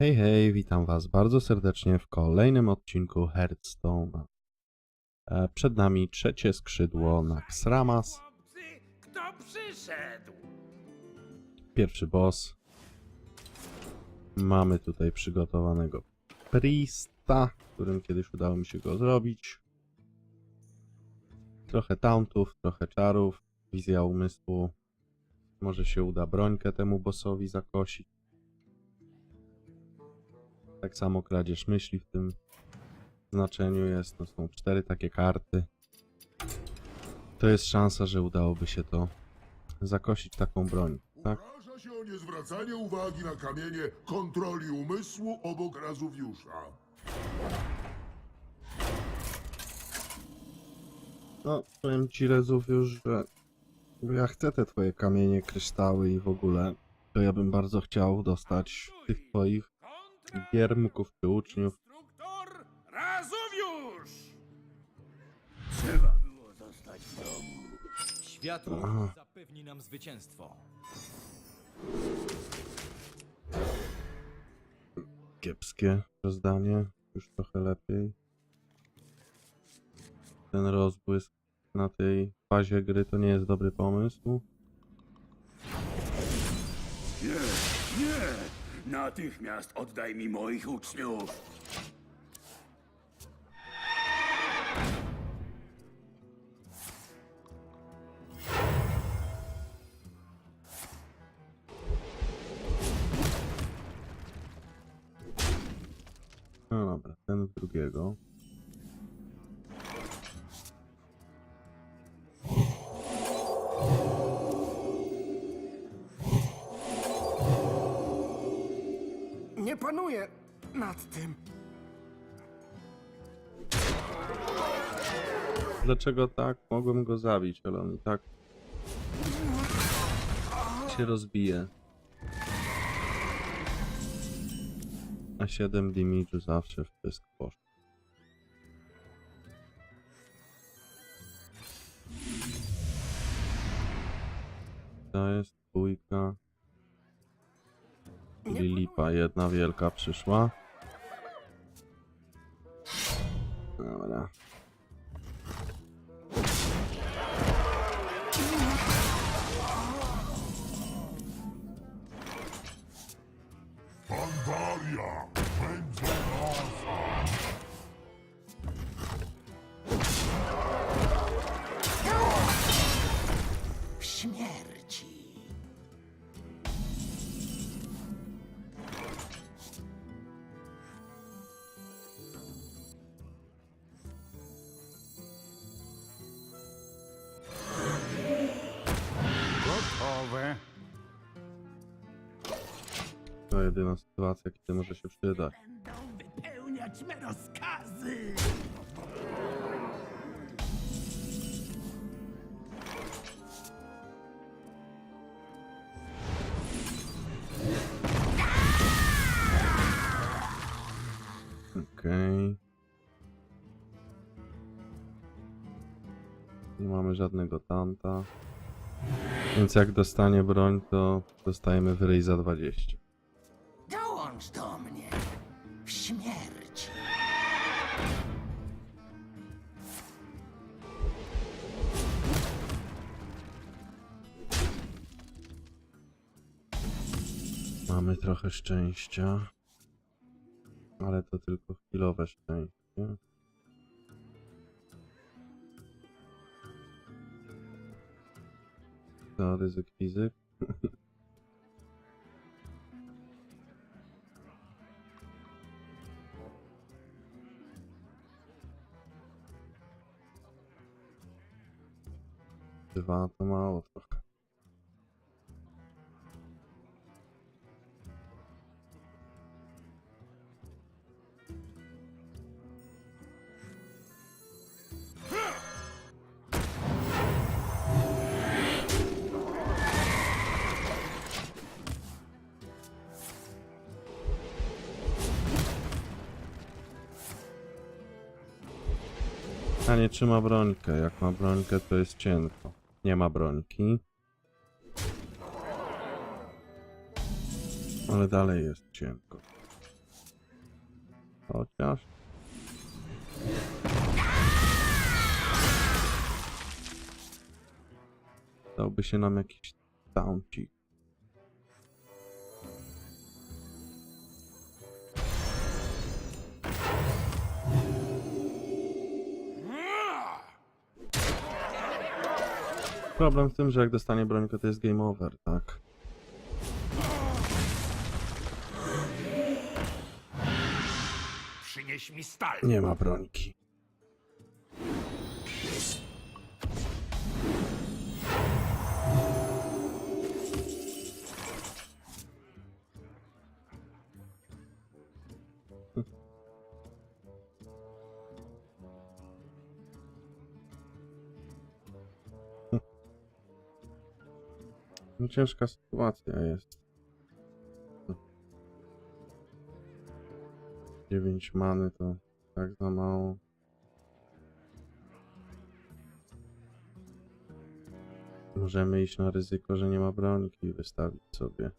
Hej, hej, witam Was bardzo serdecznie w kolejnym odcinku Hearthstone. E, Przed nami trzecie skrzydło Naxxramas, Chłopcy, kto przyszedł? pierwszy boss. Mamy tutaj przygotowanego Priesta, którym kiedyś udało mi się go zrobić. Trochę tauntów, trochę czarów, wizja umysłu. Może się uda brońkę temu bossowi zakosić. Tak samo kradzież myśli w tym znaczeniu jest. No są cztery takie karty. To jest szansa, że udałoby się to zakosić taką broń, tak? Uważa się o niezwracanie uwagi na kamienie kontroli umysłu obok Razuwiusza. No, powiem ci Rezów już, że ja chcę te twoje kamienie, kryształy i w ogóle, to ja bym bardzo chciał dostać tych twoich giermków czy uczniów. instruktor Razuwiusz! Trzeba było zostać w domu. Światło Aha. zapewni nam zwycięstwo. Kiepskie rozdanie, już trochę lepiej. Ten rozbłysk na tej fazie gry to nie jest dobry pomysł. Nie, nie! Natychmiast oddaj mi moich uczniów! No dobra, ten drugiego. Dlaczego tak? Mogłem go zabić, ale on i tak się rozbije. A 7 damage'u zawsze w pysk poszło. To jest dwójka. Czyli lipa, jedna wielka przyszła. Dobra. Jedyna sytuacja, kiedy może się przydać. Będą wypełniać me rozkazy. Okej. Nie mamy żadnego tanta. Więc jak dostanie broń, to dostajemy w ryj za 20. Mamy trochę szczęścia. Ale to tylko chwilowe szczęście. To ryzyk fizyk. Dwa to mało trochę. A nie trzyma brońkę. Jak ma brońkę, to jest cienko. Nie ma brońki. Ale dalej jest cienko. Chociaż. Dałby się nam jakiś tauncik. Problem w tym, że jak dostanie brońkę, to jest game over, tak? Przynieś mi stal. Nie ma brońki. No ciężka sytuacja jest. 9 many to tak za mało. Możemy iść na ryzyko, że nie ma bronki i wystawić sobie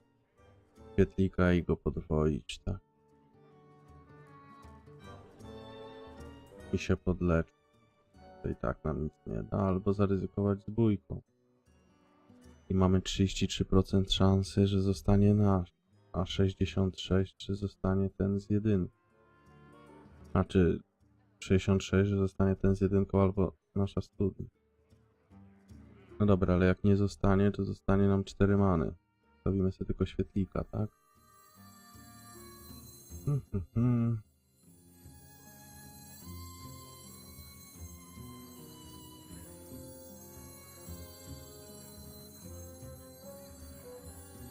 świetlika i go podwoić, tak? I się podleczyć. To i tak nam nic nie da, albo zaryzykować z bójką. I mamy 33% szansy, że zostanie nasz, a 66, czy zostanie ten z jedynką. Znaczy 66, że zostanie ten z jedynką albo nasza studnia. No dobra, ale jak nie zostanie, to zostanie nam 4 many. Stawimy sobie tylko świetlika, tak? Hmm, hmm,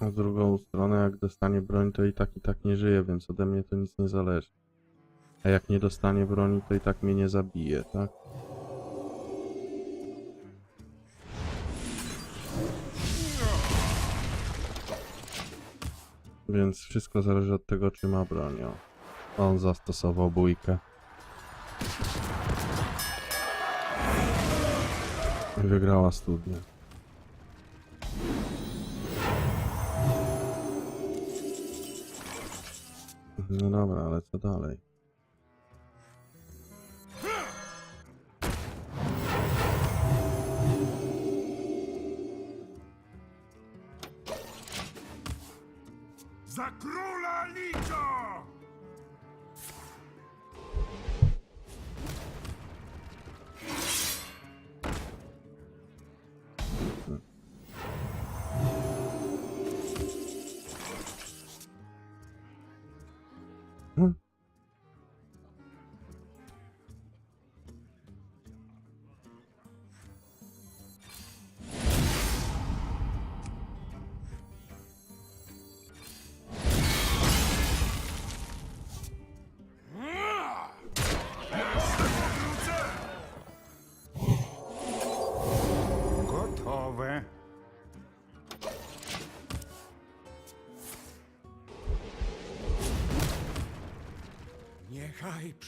A z drugą stronę, jak dostanie broń, to i tak i tak nie żyje, więc ode mnie to nic nie zależy. A jak nie dostanie broni, to i tak mnie nie zabije, tak? Więc wszystko zależy od tego, czy ma broń. On zastosował bójkę. Wygrała studnia. No dobra, ale co dalej?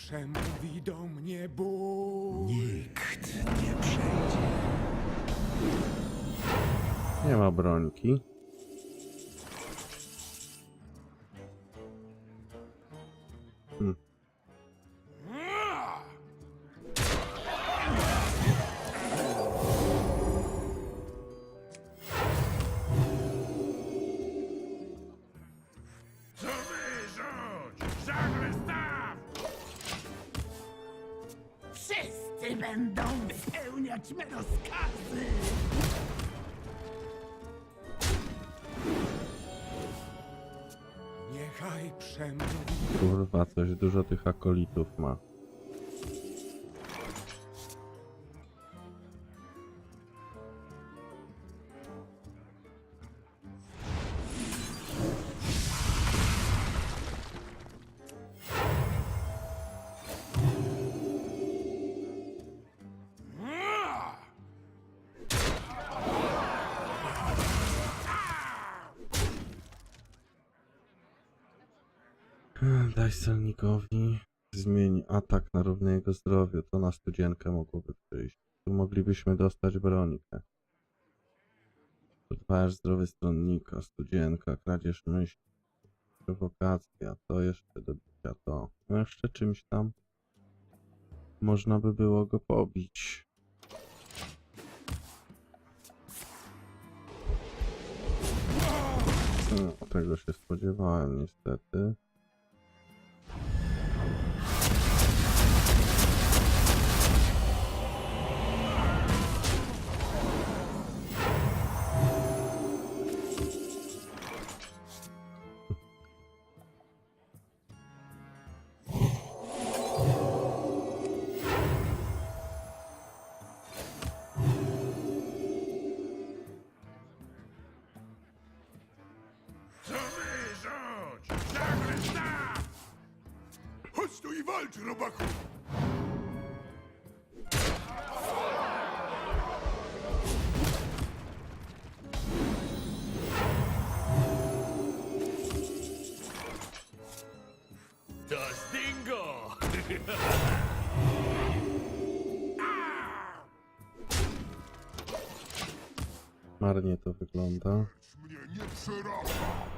Przemówi do mnie Bóg. Nikt nie przejdzie. Nie ma brońki. Wypełniać me rozkazy. Niechaj przemówi. Kurwa, coś dużo tych akolitów ma. Daj celnikowi. Zmień atak na równy jego zdrowiu. To na studzienkę mogłoby przyjść. Tu moglibyśmy dostać bronikę. Podwajasz zdrowie stronnika, studzienka, kradzież myśli. Prowokacja, to jeszcze do bicia to. Jeszcze czymś tam można by było go pobić. No, tego się spodziewałem niestety. Marnie to wygląda. Mnie nie przeraża!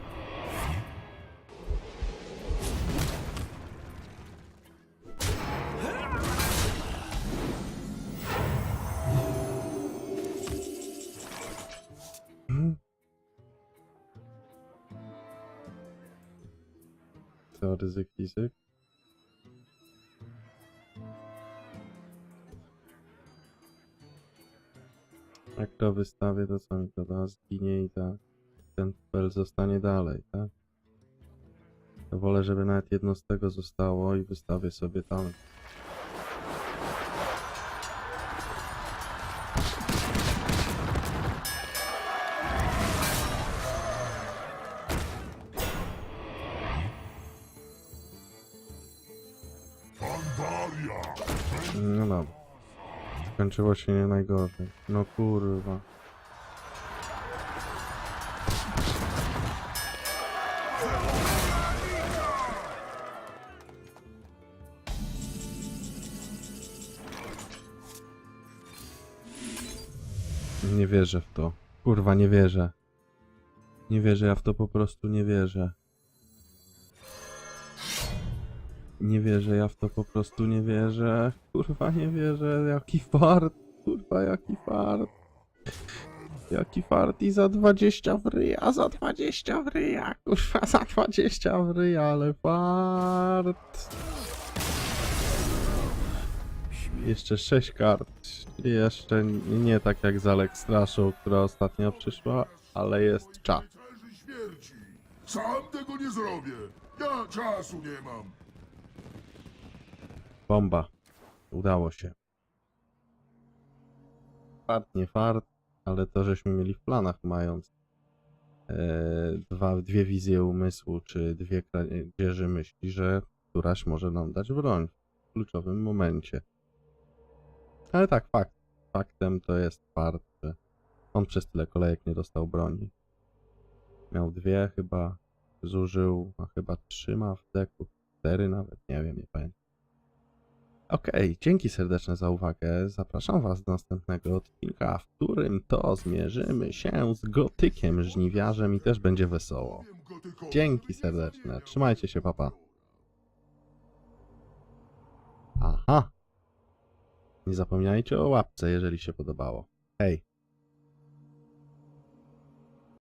Mhm. Co, ryzyk fizyk? To wystawię, to co mi to da? Zginie i tak. Ten spell zostanie dalej, tak? To wolę, żeby nawet jedno z tego zostało i wystawię sobie tam. Skończyło się nie najgorzej. No kurwa. Nie wierzę w to. Kurwa, nie wierzę. Nie wierzę, ja w to po prostu nie wierzę. Nie wierzę, ja w to po prostu nie wierzę. Kurwa, nie wierzę. Jaki fart. Kurwa, jaki fart. Jaki fart i za 20 w ryja, za 20 w ryja. Kurwa, za 20 w ryja, ale fart. Jeszcze 6 kart. Jeszcze nie tak jak z Alex Straszą, która ostatnio przyszła, ale jest śmierci! Sam tego nie zrobię! Ja czasu nie mam! Bomba. Udało się. Fart, nie fart, ale to żeśmy mieli w planach, mając e, dwa, dwie wizje umysłu, czy dwie kradzieży myśli, że któraś może nam dać broń w kluczowym momencie. Ale tak, fakt. Faktem to jest fart, że on przez tyle kolejek nie dostał broni. Miał dwie chyba, zużył, a chyba trzy ma w deku, cztery nawet, nie wiem, nie pamiętam. Okej, dzięki serdeczne za uwagę. Zapraszam Was do następnego odcinka, w którym to zmierzymy się z gotykiem żniwiarzem i też będzie wesoło. Dzięki serdeczne. Trzymajcie się, papa. Aha. Nie zapominajcie o łapce, jeżeli się podobało. Hej.